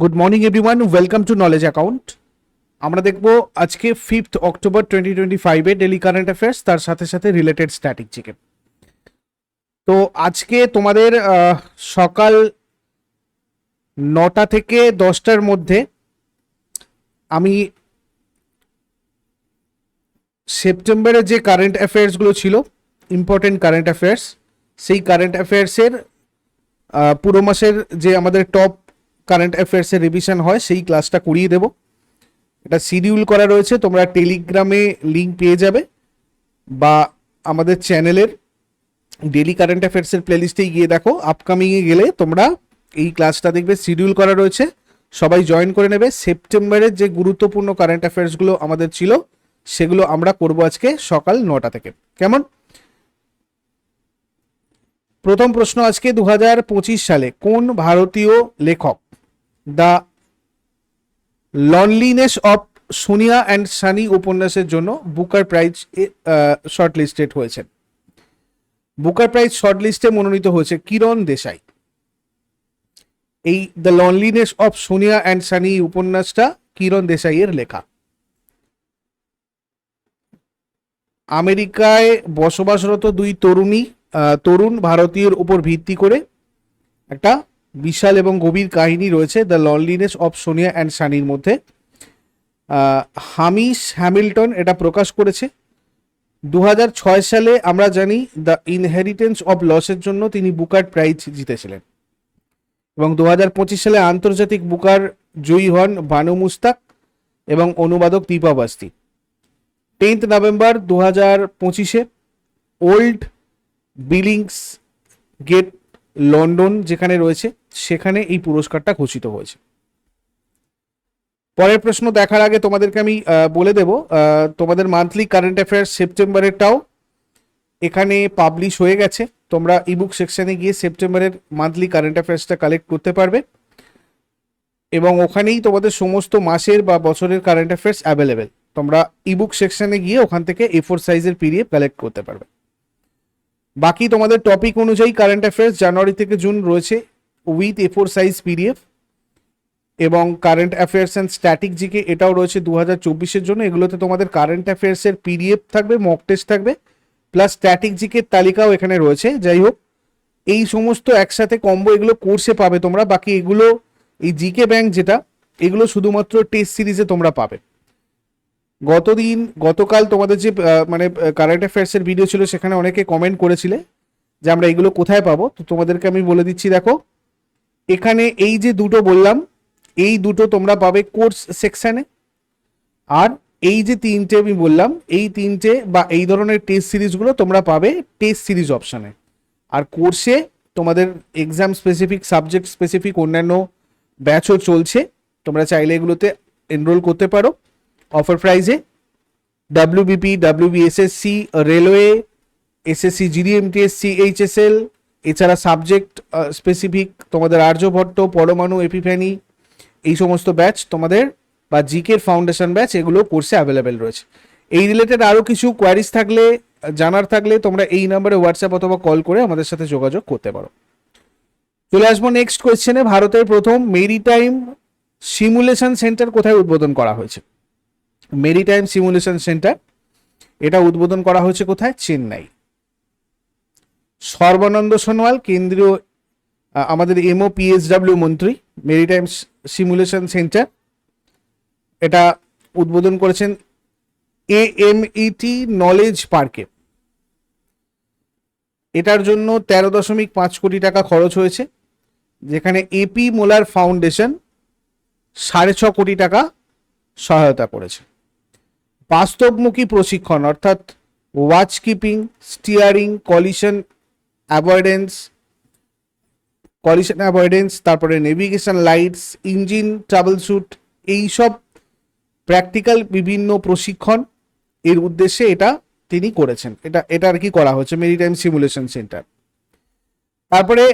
Good morning everyone welcome to knowledge account আমরা দেখব আজকে ফিফথ অক্টোবর টোয়েন্টি টোয়েন্টি ফাইভে ডেলি কারেন্ট অ্যাফেয়ার্স তার সাথে সাথে রিলেটেড স্ট্যাটিক জিকে তো আজকে তোমাদের সকাল নটা থেকে দশটার মধ্যে আমি সেপ্টেম্বরের যে কারেন্ট অ্যাফেয়ার্সগুলো ছিল ইম্পর্টেন্ট কারেন্ট অ্যাফেয়ার্স সেই কারেন্ট অ্যাফেয়ার্সের পুরো মাসের যে আমাদের টপ কারেন্ট অ্যাফেয়ার্সের রিভিশন হয়, সেই ক্লাসটা করিয়ে দেব। এটা শিডিউল করা রয়েছে, তোমরা টেলিগ্রামে লিঙ্ক পেয়ে যাবে বা আমাদের চ্যানেলের ডেলি কারেন্ট অ্যাফেয়ার্সের প্লেলিস্টে গিয়ে দেখো। আপকামিংয়ে গেলে তোমরা এই ক্লাসটা দেখবে শিডিউল করা রয়েছে। সবাই জয়েন করে নেবে। সেপ্টেম্বরের যে গুরুত্বপূর্ণ কারেন্ট অ্যাফেয়ার্সগুলো আমাদের ছিল, সেগুলো আমরা করব আজকে সকাল নটা থেকে। কেমন? প্রথম প্রশ্ন আজকে দু হাজার পঁচিশ সালে কোন ভারতীয় লেখক the loneliness of Sonia and Sunny উপন্যাসের জন্য বুকার প্রাইজ শর্ট লিস্টেড হয়েছেন বুকার প্রাইজ শর্ট লিস্টে মনোনীত হয়েছে কিরণ দেশাই। এই the loneliness of Sonia and Sunny উপন্যাসটা কিরণ দেশাইয়ের লেখা। আমেরিকায় বসবাসরত দুই তরুণী তরুণ ভারতীয়র উপর ভিত্তি করে একটা বিশাল এবং গভীর কাহিনী রয়েছে the loneliness of Sonia and সানির মধ্যে। হামিস হ্যামিল্টন এটা প্রকাশ করেছে। দু হাজার ছয় সালে আমরা জানি দ্য ইনহেরিটেন্স অফ লসের জন্য তিনি বুকার প্রাইজ জিতেছিলেন। এবং দু হাজার পঁচিশ সালে আন্তর্জাতিক বুকার জয়ী হন বানু মুস্তাক এবং অনুবাদক দীপা বাস্তি। টেন্থ নভেম্বর দু হাজার পঁচিশে ওল্ড বিলিংস গেট লন্ডন যেখানে রয়েছে সেখানে এই পুরস্কারটা ঘোষিত হয়েছে। পরের প্রশ্ন দেখার আগে তোমাদেরকে আমি বলে দেব তোমাদের মান্থলি কারেন্ট অ্যাফেয়ার্স সেপ্টেম্বরেরটাও এখানে পাবলিশ হয়ে গেছে। তোমরা ইবুক সেকশনে গিয়ে সেপ্টেম্বরের মান্থলি কারেন্ট অ্যাফেয়ার্সটা কালেক্ট করতে পারবে। এবং ওখানেই তোমাদের সমস্ত মাসের বা বছরের কারেন্ট অ্যাফেয়ার্স অ্যাভেলেবেল তোমরা ইবুক সেকশনে গিয়ে ওখান থেকে এ ফোর সাইজের পিডিএফ কালেক্ট করতে পারবে। বাকি তোমাদের টপিক অনুযায়ী কারেন্ট অ্যাফেয়ার্স জানুয়ারি থেকে জুন রয়েছে। With A four size PDF এবং current affairs and static GK এটাও রয়েছে দু হাজার চব্বিশের জন্য। এগুলোতে তোমাদের কারেন্ট অ্যাফেয়ার্সের পিডিএফ থাকবে মক টেস্ট থাকবে প্লাস স্ট্যাটিক জিকের তালিকাও এখানে রয়েছে। যাই হোক, এই সমস্ত একসাথে কম্বো এগুলো কোর্সে পাবে তোমরা। বাকি এগুলো, এই জিকে ব্যাংক যেটা, এগুলো শুধুমাত্র টেস্ট সিরিজে তোমরা পাবে। গতদিন, গতকাল তোমাদের যে মানে কারেন্ট অ্যাফেয়ার্সের ভিডিও ছিল, সেখানে অনেকে কমেন্ট করেছিলে যে আমরা এগুলো কোথায় পাবো। তো তোমাদেরকে আমি বলে দিচ্ছি, দেখো এখানে এই যে দুটো বললাম, এই দুটো তোমরা পাবে কোর্স সেকশানে আর এই যে তিনটে আমি বললাম, এই তিনটে বা এই ধরনের টেস্ট সিরিজগুলো তোমরা পাবে টেস্ট সিরিজ অপশানে আর কোর্সে তোমাদের এক্সাম স্পেসিফিক সাবজেক্ট স্পেসিফিক অন্যান্য ব্যাচও চলছে। তোমরা চাইলে এগুলোতে এনরোল করতে পারো। অফার প্রাইজে WBP WBSSC railway SSC GDMTSC HSL এছাড়া সাবজেক্ট স্পেসিফিক তোমাদের আর্যভট্ট পরমাণু এপিফ্যানি এই সমস্ত ব্যাচ তোমাদের বা জিকের ফাউন্ডেশন ব্যাচ এগুলো কোর্সে অ্যাভেলেবেল রয়েছে। এই রিলেটেড আরও কিছু কোয়ারিজ থাকলে, জানার থাকলে তোমরা এই নাম্বারে হোয়াটসঅ্যাপ অথবা কল করে আমাদের সাথে যোগাযোগ করতে পারো। চলে আসব নেক্সট কোয়েশ্চেনে ভারতের প্রথম মেরিটাইম সিমুলেশন সেন্টার কোথায় উদ্বোধন করা হয়েছে? মেরিটাইম সিমুলেশন সেন্টার এটা উদ্বোধন করা হয়েছে কোথায়? চেন্নাই। সর্বানন্দ সোনোয়াল, কেন্দ্রীয় আমাদের এমও পিএসডাব্লিউ মন্ত্রী মেরিটাইম সিমুলেশন সেন্টার এটা উদ্বোধন করেছেন এ এম ইটি নলেজ পার্কে এটার জন্য তেরো দশমিক পাঁচ কোটি টাকা খরচ হয়েছে, যেখানে এপি মোলার ফাউন্ডেশন সাড়ে ছ কোটি টাকা সহায়তা করেছে। বাস্তবমুখী প্রশিক্ষণ, অর্থাৎ watch keeping steering collision avoidance collision avoidance তারপরে navigation lights engine travel suit এইসব প্র্যাকটিক্যাল বিভিন্ন প্রশিক্ষণ, এর উদ্দেশ্যে এটা তিনি করেছেন। এটা এটা আর কি করা হচ্ছে মেরিটাইম সিমুলেশন সেন্টার তারপরে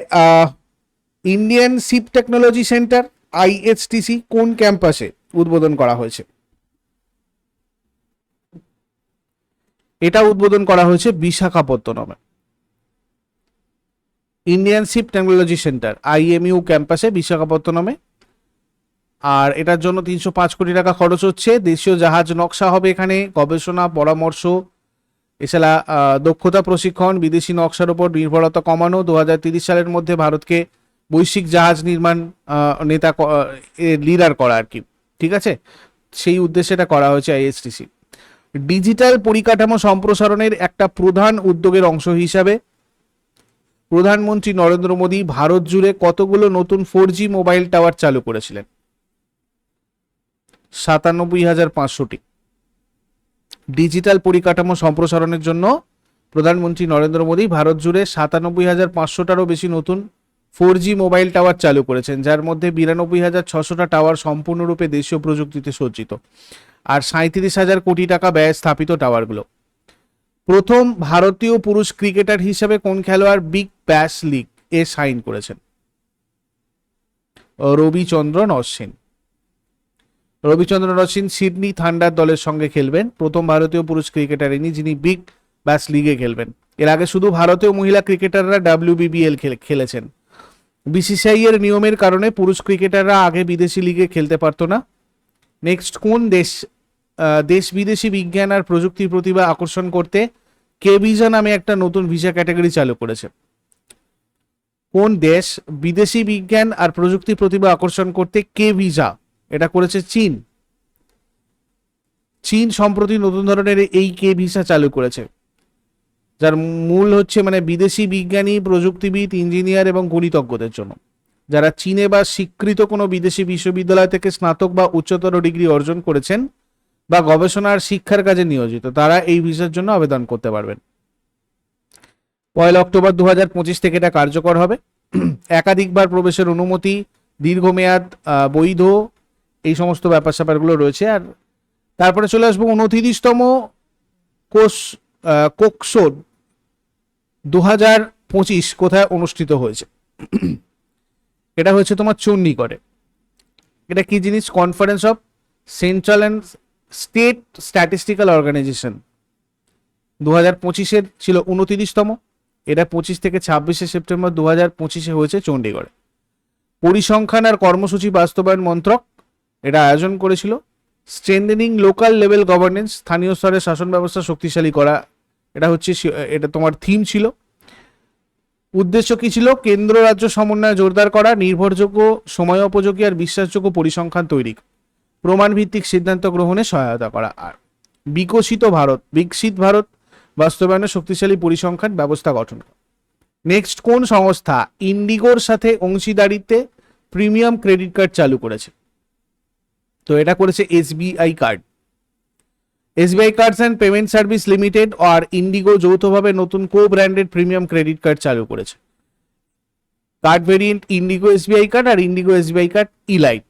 Indian ship technology centre I S T C কোন ক্যাম্পাসে উদ্বোধন করা হয়েছে? এটা উদ্বোধন করা হয়েছে বিশাখাপত্তনমে। Indian ship technology centre I M U ক্যাম্পাসে বিশাখাপত্তনমে। আর এটার জন্য তিনশো পাঁচ কোটি টাকা খরচ হচ্ছে। দেশীয় জাহাজ নকশা হবে এখানে, গবেষণা, পরামর্শ, এছাড়া দক্ষতা প্রশিক্ষণ, বিদেশি নকশার উপর নির্ভরতা কমানো। দু সালের মধ্যে ভারতকে বৈশ্বিক জাহাজ নির্মাণ নেতা লিডার করা আর কি। ঠিক আছে? সেই উদ্দেশ্যে এটা করা হয়েছে আইএসটিসি ডিজিটাল পরিকাঠামো সম্প্রসারণের একটা প্রধান উদ্যোগের অংশ হিসাবে প্রধানমন্ত্রী নরেন্দ্র মোদী ভারত জুড়ে কতগুলো নতুন ফোর মোবাইল টাওয়ার চালু করেছিলেন? সাতানব্বই হাজার পাঁচশোটি। ডিজিটাল পরিকাঠামো সম্প্রসারণের জন্য প্রধানমন্ত্রী নরেন্দ্র মোদী ভারত জুড়ে সাতানব্বই হাজার পাঁচশোটারও বেশি নতুন ফোর মোবাইল টাওয়ার চালু করেছেন, যার মধ্যে বিরানব্বই হাজার ছশোটা টাওয়ার সম্পূর্ণরূপে দেশীয় প্রযুক্তিতে সজ্জিত। আর সাঁত্রিশ হাজার কোটি টাকা ব্যয় স্থাপিত টাওয়ারগুলো। প্রথম ভারতীয় পুরুষ ক্রিকেটার হিসেবে কোন খেলোয়াড় বিগ ব্যাশ লিগ এ সাইন করেছেন? রবিচন্দ্রন, অশ্বিন। রবিচন্দ্রন, অশ্বিন সিডনি থান্ডার দলের সঙ্গে খেলবেন। প্রথম ভারতীয় পুরুষ ক্রিকেটার ইনি, যিনি বিগ ব্যাশ লিগে খেলবেন। এর আগে শুধু ভারতীয় মহিলা ক্রিকেটাররা ডাব্লিউ ডাব্লিউবিবিএল খেলেছেন। বিসিসিআই এর নিয়মের কারণে পুরুষ ক্রিকেটাররা আগে বিদেশি লিগে খেলতে পারতো না। নেক্সট কোন দেশ দেশ বিদেশি বিজ্ঞান আর প্রযুক্তির প্রতিভা আকর্ষণ করতে কে ভিসা নামে একটা নতুন ভিসা ক্যাটাগরি চালু করেছে। কোন দেশ বিদেশি বিজ্ঞান আর প্রযুক্তি প্রতিভা আকর্ষণ করতে কে ভিসা এটা করেছে চীন। চীন সম্প্রতি নতুন ধরনের এই কে ভিসা চালু করেছে। যার মূল হচ্ছে মানে বিদেশি বিজ্ঞানী, প্রযুক্তিবিদ, ইঞ্জিনিয়ার এবং গণিতজ্ঞদের জন্য। যারা চীনে বা স্বীকৃত কোনো বিদেশি বিশ্ববিদ্যালয় থেকে স্নাতক বা উচ্চতর ডিগ্রি অর্জন করেছেন বা গবেষণার শিক্ষার কাজে নিয়োজিত, তারা এই ভিসার জন্য আবেদন করতে পারবেন। পয়লা অক্টোবর দু হাজার পঁচিশ থেকে এটা কার্যকর হবে। একাধিকবার প্রবেশের অনুমতি, দীর্ঘমেয়াদ বৈধ, এই সমস্ত ব্যাপার স্যাপারগুলো রয়েছে। আর তারপরে চলে আসব উনত্রিশতম কোষ কোকসোড দু হাজার পঁচিশ কোথায় অনুষ্ঠিত হয়েছে। এটা হয়েছে তোমার চণ্ডীগড়ে। এটা কি জিনিস? Conference of central and state statistical organisation. দু হাজার পঁচিশের ছিল উনতিরিশতম, এটা পঁচিশ থেকে ছাব্বিশে সেপ্টেম্বর দু হাজার পঁচিশে হয়েছে চণ্ডীগড়ে। পরিসংখ্যান আর কর্মসূচি বাস্তবায়ন মন্ত্রক এটা আয়োজন করেছিল। স্ট্রেন্থেনিং লোকাল লেভেল গভর্নেন্স, স্থানীয় স্তরে শাসন ব্যবস্থা শক্তিশালী করা, এটা হচ্ছে এটা তোমার থিম ছিল। উদ্দেশ্য কি ছিল? কেন্দ্র রাজ্য সমন্বয় জোরদার করা, নির্ভরযোগ্য সময় উপযোগী আর বিশ্বাসযোগ্য পরিসংখ্যান তৈরি। প্রমাণ ভিত্তিক সিদ্ধান্ত গ্রহণে সহায়তা করা। আর বিকশিত ভারত বিকশিত ভারত বাস্তবায়নে শক্তিশালী পরিসংখ্যান ব্যবস্থা গঠন নেক্সট, কোন সংস্থা ইন্ডিগোর সাথে অংশীদারিতে প্রিমিয়াম ক্রেডিট কার্ড চালু করেছে? তো এটা করেছে SBI card. SBI cards and payment service limited আর ইন্ডিগো যৌথভাবে নতুন co branded premium credit card চালু করেছে। Card variant IndiGo SBI card আর ইন্ডিগো এসবিআই কার্ড ইলাইট।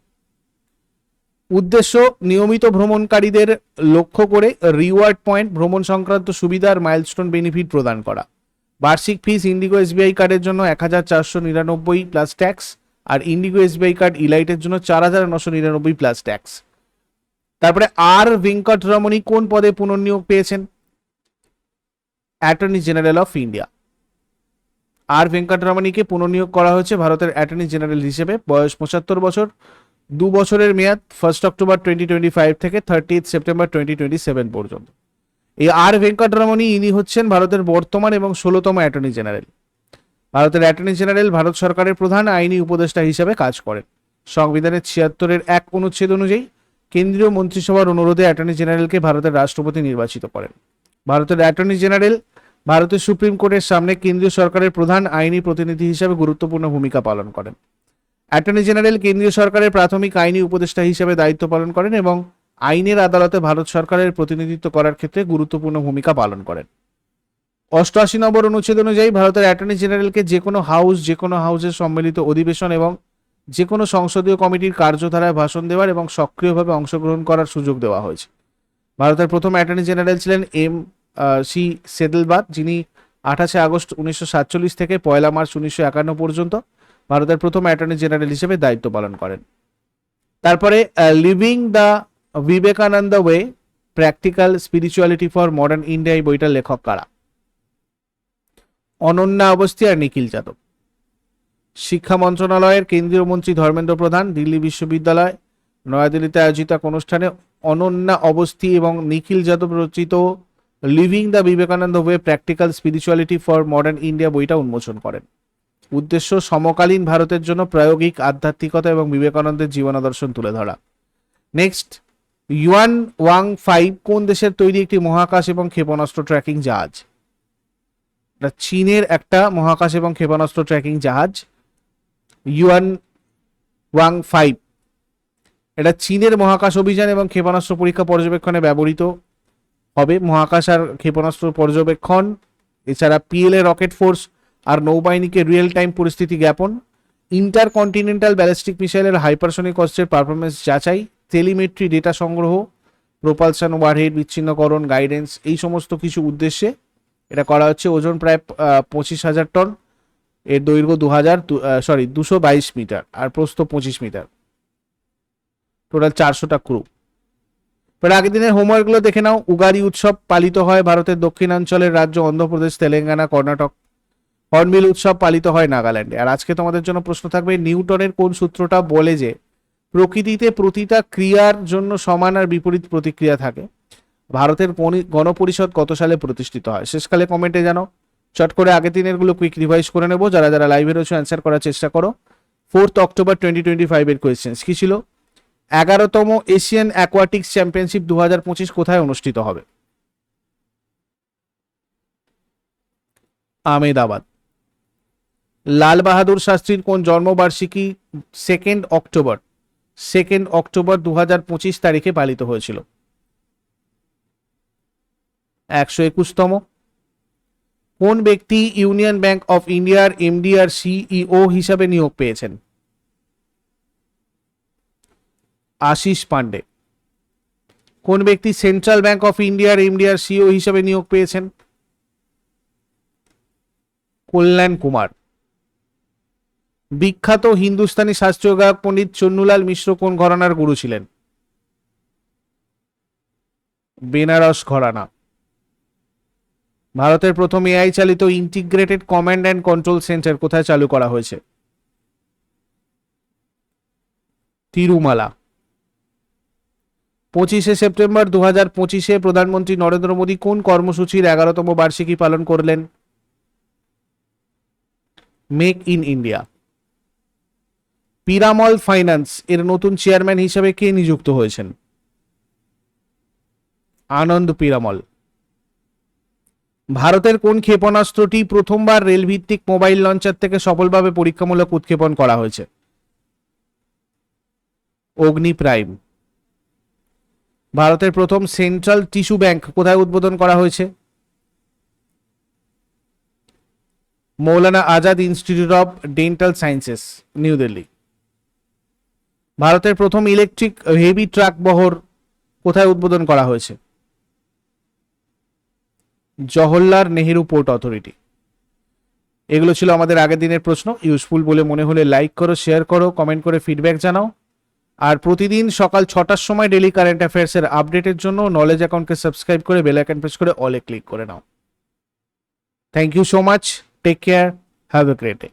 উদ্দেশ্য নিয়মিত ভ্রমণকারীদের লক্ষ্য করে রিওয়ার্ড পয়েন্ট ভ্রমণ সংক্রান্ত সুবিধার মাইলস্টোন বেনিফিট প্রদান করা। বার্ষিক ফিস ইন্ডিগো এসবিআই কার্ডের জন্য এক হাজার চারশো নিরানব্বই প্লাস ট্যাক্স আর ইন্ডিগো এসবিআই কার্ড ইলাইটের জন্য চার হাজার নশো নিরানব্বই প্লাস ট্যাক্স তারপরে আর ভেঙ্কট ভেঙ্কটরমণী কোন পদে পুনর্নিয়োগ পেয়েছেন? Attorney general of India R Venkata ভেঙ্কটরমণীকে পুনর্নিয়োগ করা হয়েছে ভারতের অ্যাটর্নি জেনারেল হিসেবে, বয়স পঁচাত্তর বছর। দু বছরের মেয়াদ first October twenty twenty five থেকে thirty September twenty twenty seven পর্যন্ত। এই আর ভেঙ্কটরমণী, ইনি হচ্ছেন ভারতের বর্তমান এবং ষোলোতম অ্যাটর্নি জেনারেল। ভারতের অ্যাটর্নি জেনারেল ভারত সরকারের প্রধান আইনি উপদেষ্টা হিসেবে কাজ করেন। সংবিধানের ছিয়াত্তরের এক অনুচ্ছেদ অনুযায়ী কেন্দ্রীয় মন্ত্রিসভার অনুরোধে অ্যাটর্নি জেনারেলকে ভারতের রাষ্ট্রপতি নির্বাচিত করেন। ভারতের অ্যাটর্নি জেনারেল ভারতের সুপ্রিম কোর্টের সামনে কেন্দ্রীয় সরকারের প্রধান আইনি প্রতিনিধি হিসেবে গুরুত্বপূর্ণ ভূমিকা পালন করেন। অ্যাটর্নি জেনারেল, কেন্দ্রীয় সরকারের প্রাথমিক আইনি উপদেষ্টা হিসেবে দায়িত্ব পালন করেন এবং আইনের আদালতে ভারত সরকারের প্রতিনিধিত্ব করার ক্ষেত্রে গুরুত্বপূর্ণ ভূমিকা পালন করেন। অষ্টআশি নম্বর অনুচ্ছেদ অনুযায়ী ভারতের অ্যাটর্নি জেনারেলকে যে কোনো হাউস, যে কোনো হাউসের সম্মিলিত অধিবেশন এবং যে কোনো সংসদীয় কমিটির কার্যধারায় ভাষণ দেওয়ার এবং সক্রিয়ভাবে অংশগ্রহণ করার সুযোগ দেওয়া হয়েছে। ভারতের প্রথম অ্যাটর্নি জেনারেল ছিলেন এম সি সেদেলবাদ, যিনি আঠাশে আগস্ট উনিশশো সাতচল্লিশ থেকে পয়লা মার্চ উনিশশো একান্ন পর্যন্ত ভারতের প্রথম অ্যাটর্নি জেনারেল হিসেবে দায়িত্ব পালন করেন। তারপরে living the Vivekananda way practical spirituality for modern India এই বইটার লেখক কারা? অনন্যা অবস্থি আর নিখিল যাদব। শিক্ষা মন্ত্রণালয়ের কেন্দ্রীয় মন্ত্রী ধর্মেন্দ্র প্রধান, দিল্লি বিশ্ববিদ্যালয়, নয়াদিল্লিতে আয়োজিত এক অনুষ্ঠানে অনন্যা অবস্থি এবং নিখিল যাদব রচিত living the Vivekananda way practical spirituality for modern India বইটা উন্মোচন করেন। উদ্দেশ্য সমকালীন ভারতের জন্য প্রায়োগিক, আধ্যাত্মিকতা এবং বিবেকানন্দের জীবনাদর্শন তুলে ধরা। নেক্সট ইউয়ান ওয়াং ফাইভ কোন দেশের তৈরি একটি মহাকাশ এবং ক্ষেপণাস্ত্র ট্র্যাকিং জাহাজ? এটা চীনের একটা মহাকাশ এবং ক্ষেপণাস্ত্র ট্র্যাকিং জাহাজ। ইউয়ান ওয়াং ফাইভ এটা চীনের মহাকাশ অভিযান এবং ক্ষেপণাস্ত্র পরীক্ষা পর্যবেক্ষণে ব্যবহৃত হবে। মহাকাশ আর ক্ষেপণাস্ত্র পর্যবেক্ষণ, এছাড়া পিএলএ রকেট ফোর্স আর নৌবাহিনীকে রিয়েল টাইম পরিস্থিতি জ্ঞাপন ইন্টার কন্টিনেন্টাল ব্যালিস্টিক মিসাইলের হাইপারসনিক অস্ত্রের পারফরমেন্স যাচাই টেলিমেট্রি ডেটা সংগ্রহ প্রোপালশন ওয়ারহেড বিচ্ছিন্নকরণ গাইডেন্স এই সমস্ত কিছু উদ্দেশ্যে এটা করা হচ্ছে ওজন প্রায় পঁচিশ হাজার টন। এর দৈর্ঘ্য দু হাজার সরি দুশো বাইশ মিটার আর প্রস্থ পঁচিশ মিটার। টোটাল চারশোটা ক্রু এবার আগের দিনের হোমওয়ার্কগুলো দেখে নাও। উগারি উৎসব পালিত হয় ভারতের দক্ষিণাঞ্চলের রাজ্য অন্ধ্রপ্রদেশ, তেলেঙ্গানা, কর্ণাটক। হর্নবিল উৎসব পালিত হয় নাগাল্যান্ডে। আর আজকে তোমাদের জন্য প্রশ্ন থাকবে, নিউটনের কোন সূত্রটা বলে যে প্রকৃতিতে প্রতিটা ক্রিয়ার জন্য সমান আর বিপরীত প্রতিক্রিয়া থাকে? ভারতের গণপরিষদ কত সালে প্রতিষ্ঠিত হয়? শেষকালে কমেন্টে জানো চট করে আগের দিনেরগুলো কুইক রিভাইজ করে নেব। যারা যারা লাইভে রয়েছে অ্যান্সার করার চেষ্টা করো। ফোর্থ অক্টোবর টোয়েন্টি টোয়েন্টি ফাইভের কোয়েশ্চেন্স কি ছিল? এগারোতম এশিয়ান অ্যাকোয়াটিক্স চ্যাম্পিয়নশিপ দু হাজার পঁচিশ কোথায় অনুষ্ঠিত হবে? আমেদাবাদ। লাল বাহাদুর শাস্ত্রীর কোন জন্মবার্ষিকী সেকেন্ড অক্টোবর সেকেন্ড অক্টোবর দু হাজার পঁচিশ তারিখে পালিত হয়েছিল। একশো একুশতম। কোন ব্যক্তি ইউনিয়ন ব্যাংক অফ ইন্ডিয়ার এমডি আর সিইও হিসাবে নিয়োগ পেয়েছেন? আশিস পান্ডে কোন ব্যক্তি সেন্ট্রাল ব্যাংক অফ ইন্ডিয়ার এমডি আর সিইও হিসাবে নিয়োগ পেয়েছেন? কল্যাণ কুমার। বিখ্যাত হিন্দুস্তানি শাস্ত্রীয় গায়ক পণ্ডিত চন্নুলাল মিশ্র কোন ঘরানার গুরু ছিলেন? বেনারস ঘরানা। ভারতের প্রথম এআই চালিত integrated command and control centre কোথায় চালু করা হয়েছে? তিরুমালা। পঁচিশে সেপ্টেম্বর দু হাজার পঁচিশে প্রধানমন্ত্রী নরেন্দ্র মোদী কোন কর্মসূচির এগারোতম বার্ষিকী পালন করলেন? Make in India. Piramal finance এর নতুন চেয়ারম্যান হিসেবে কে নিযুক্ত হয়েছেন? আনন্দ পিরামল। ভারতের কোন ক্ষেপণাস্ত্রটি প্রথমবার রেলভিত্তিক মোবাইল লঞ্চার থেকে সফলভাবে পরীক্ষামূলক উৎক্ষেপণ করা হয়েছে? অগ্নি প্রাইম। ভারতের প্রথম সেন্ট্রাল টিস্যু ব্যাংক কোথায় উদ্বোধন করা হয়েছে? Maulana Azad institute of dental sciences, new Delhi. ভারতের প্রথম ইলেকট্রিক হেভি ট্রাক বহর কোথায় উদ্বোধন করা হয়েছে? জওহরলাল নেহেরু পোর্ট অথরিটি এগুলো ছিল আমাদের আগের দিনের প্রশ্ন। ইউজফুল বলে মনে হলে লাইক করো শেয়ার করো কমেন্ট করে ফিডব্যাক জানাও। আর প্রতিদিন সকাল ছটার সময় ডেলি কারেন্ট অ্যাফেয়ার্সের আপডেটের জন্য নলেজ অ্যাকাউন্টকে সাবস্ক্রাইব করে বেল আইকন প্রেস করে অলে ক্লিক করে নাও। Thank you so much take care have a great day